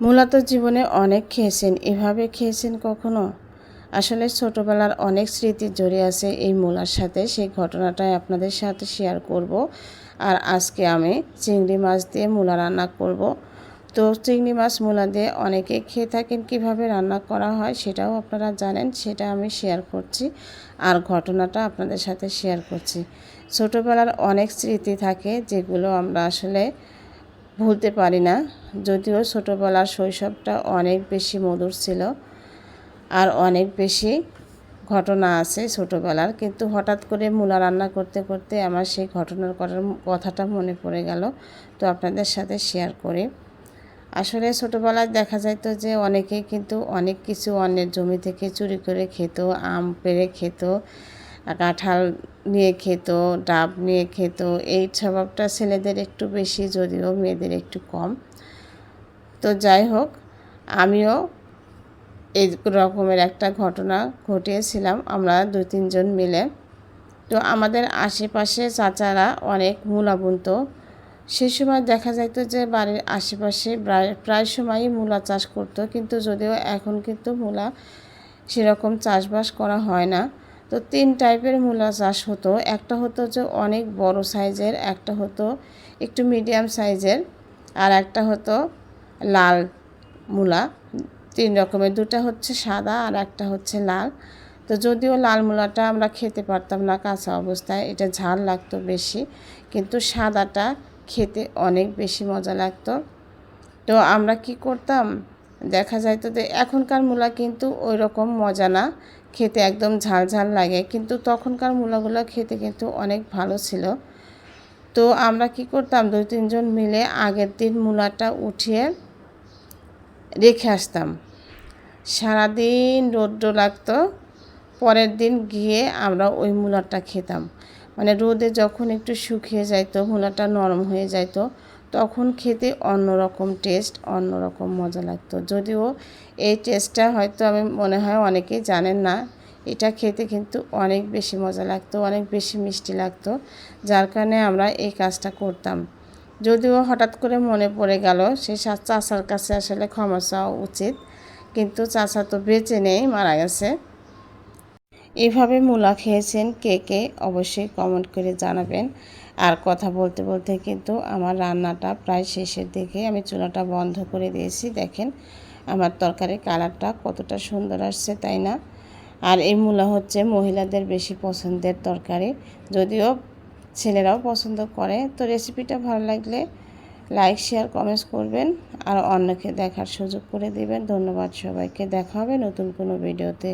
মূলত জীবনে অনেক খেয়েছেন। এভাবে খেয়েছেন কখনো? আসলে ছোটোবেলার অনেক স্মৃতি জড়িয়ে আছে এই মূলার সাথে। সেই ঘটনাটাই আপনাদের সাথে শেয়ার করব। আর আজকে আমি চিংড়ি মাছ দিয়ে মূলা রান্না করব। তো চিংড়ি মাছ মূলা দিয়ে অনেকে খেয়ে থাকেন, কীভাবে রান্না করা হয় সেটাও আপনারা জানেন, সেটা আমি শেয়ার করছি। আর ঘটনাটা আপনাদের সাথে শেয়ার করছি। ছোটোবেলার অনেক স্মৃতি থাকে যেগুলো আমরা আসলে ভুলতে পারি না। যদিও ছোটোবেলার শৈশবটা অনেক বেশি মধুর ছিল আর অনেক বেশি ঘটনা আছে ছোটোবেলার। কিন্তু হঠাৎ করে মূলা রান্না করতে করতে আমার সেই ঘটনার করার কথাটা মনে পড়ে গেল। তো আপনাদের সাথে শেয়ার করি। আসলে ছোটোবেলায় দেখা যাইতো যে অনেকে কিন্তু অনেক কিছু অন্যের জমি থেকে চুরি করে খেত, আম পেড়ে খেত, কাঁঠাল নিয়ে খেত, ডাব নিয়ে খেত। এই স্বভাবটা ছেলেদের একটু বেশি, যদিও মেয়েদের একটু কম। তো যাই হোক, আমিও এই রকমের একটা ঘটনা ঘটিয়েছিলাম আমরা দু তিনজন মিলে। তো আমাদের আশেপাশে চাচারা অনেক মূলা বুনত সে সময় দেখা যাইত যে বাড়ির আশেপাশে প্রায় প্রায় সময়ই মূলা চাষ করতো, কিন্তু যদিও এখন কিন্তু মূলা সেরকম চাষবাস করা হয় না। তো তিন টাইপের মূলা চাষ হতো, একটা হতো যে অনেক বড় সাইজের, একটা হতো একটু মিডিয়াম সাইজের, আর একটা হতো লাল মূলা, তিন রকমের। দুটা হচ্ছে সাদা আর একটা হচ্ছে লাল। তো যদিও লাল মূলাটা আমরা খেতে পারতাম না কাঁচা অবস্থায়, এটা ঝাল লাগতো বেশি, কিন্তু সাদাটা খেতে অনেক বেশি মজা লাগতো। তো আমরা কি করতাম? দেখা যাইতো যে এখনকার মূলা কিন্তু ওই রকম মজা না, খেতে একদম ঝাল ঝাল লাগে, কিন্তু তখনকার মূলাগুলো খেতে কিন্তু অনেক ভালো ছিল। তো আমরা কি করতাম? দুই তিনজন মিলে আগের দিন মূলাটা উঠিয়ে রেখে আসতাম। সারাদিন রৌদ্র লাগতো, পরের দিন গিয়ে আমরা ওই মূলাটা খেতাম। মানে রোদে যখন একটু শুকিয়ে যাইতো, মূলাটা নরম হয়ে যাইতো, তখন খেতে অন্যরকম টেস্ট, অন্যরকম মজা লাগতো। যদিও এই টেস্টটা হয়তো আমি মনে হয় অনেকেই জানেন না, এটা খেতে কিন্তু অনেক বেশি মজা লাগতো, অনেক বেশি মিষ্টি লাগতো। যার কারণে আমরা এই কাজটা করতাম। যদিও হঠাৎ করে মনে পড়ে গেল, সে চাচার কাছে আসলে ক্ষমা চাওয়া উচিত। কিন্তু চাচা তো বেঁচে নেই, মারা গেছে। এভাবে মূলা খেয়েছেন কে কে অবশ্যই কমেন্ট করে জানাবেন। আর কথা বলতে বলতে কিন্তু আমার রান্নাটা প্রায় শেষের দিকে আমি চুলাটা বন্ধ করে দিয়েছি। দেখেন, আমার তরকারির কালারটা কতটা সুন্দর আসছে, তাই না? আর এই মূলা হচ্ছে মহিলাদের বেশি পছন্দের তরকারি। যদিও ছেলেরাও পছন্দ করে। তো রেসিপিটা ভালো লাগলে লাইক শেয়ার কমেন্টস করবেন আর অন্যকে দেখার সুযোগ করে দেবেন। ধন্যবাদ সবাইকে। দেখা হবে নতুন কোনো ভিডিওতে